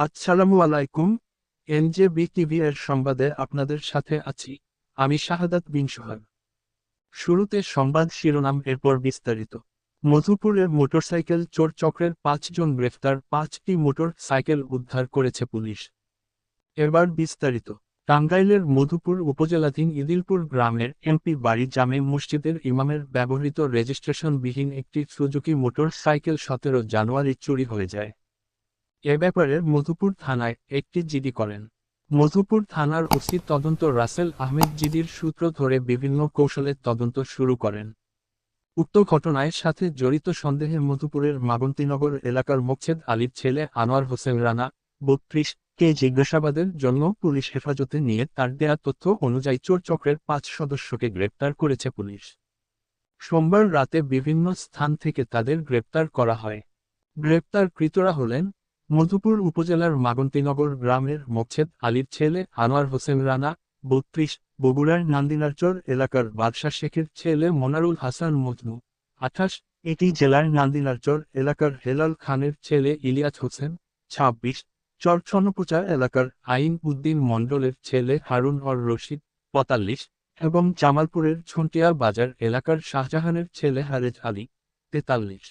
আসসালামু আলাইকুম, NJB TV এর সংবাদে আপনাদের সাথে আছি, আমি শাহাদাত বিন সোহাগ। শুরুতে সংবাদ শিরোনাম এরপর বিস্তারিত। মধুপুরের মোটরসাইকেল চোর চক্রের পাঁচজন গ্রেফতার, পাঁচটি মোটর সাইকেল উদ্ধার করেছে পুলিশ। এবার বিস্তারিত। টাঙ্গাইলের মধুপুর উপজেলাধীন ইদিলপুর গ্রামের এমপি বাড়ি জামে মসজিদের ইমামের ব্যবহৃত রেজিস্ট্রেশনবিহীন একটি সুজুকি মোটর সাইকেল সতেরো জানুয়ারি চুরি হয়ে যায়। এ ব্যাপারে মধুপুর থানায় একটি জিডি করেন। মধুপুর থানার ওসি তদন্ত রাসেল আহমেদ জিডির সূত্র ধরে বিভিন্ন কৌশলে তদন্ত শুরু করেন। উক্ত ঘটনায় সাথে জড়িত সন্দেহে মধুপুরের মাগন্তীনগর এলাকার মোকছেদ আলীর ছেলে আনোয়ার হোসেন রানা, বত্রিশ, কে জিজ্ঞাসাবাদের জন্য পুলিশ হেফাজতে নিয়ে তার দেয়া তথ্য অনুযায়ী চোর চক্রের পাঁচ সদস্যকে গ্রেপ্তার করেছে পুলিশ। সোমবার রাতে বিভিন্ন স্থান থেকে তাদের গ্রেপ্তার করা হয়। গ্রেপ্তারকৃতরা হলেন মধুপুর উপজেলার মাগন্তীনগর গ্রামের মোকছেদ আলীর ছেলে আনোয়ার হোসেন রানা, বত্রিশ, বগুড়ার নান্দিনারচর এলাকার বাদশাহ শেখের ছেলে মনারুল হাসান মজনু আঠাশ, এটি জেলার নান্দিনারচর এলাকার হেলাল খানের ছেলে ইলিয়াস হোসেন, ছাব্বিশ, চরছনপুচা এলাকার আইন উদ্দিন মণ্ডলের ছেলে হারুন অর রশিদ, পঁয়তাল্লিশ এবং জামালপুরের ছন্টিয়া বাজার এলাকার শাহজাহানের ছেলে হারেজ আলী, তেতাল্লিশ।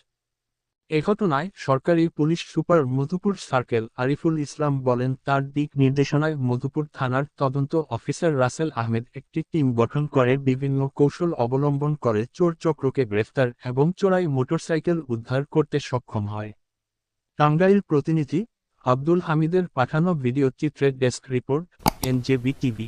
এ ঘটনায় সরকারি police super Madhupur circle Ariful Islam বলেন, তার দিক নির্দেশনায় মধুপুর থানার তদন্ত অফিসার রাসেল আহমেদ একটি টিম গঠন করে বিভিন্ন কৌশল অবলম্বন করে চোর চক্রকে গ্রেফতার এবং চোরাই মোটরসাইকেল উদ্ধার করতে সক্ষম হয়। টাঙ্গাইল প্রতিনিধি আব্দুল হামিদের পাঠানো ভিডিও চিত্রের ডেস্ক রিপোর্ট, এনজেবি টিভি।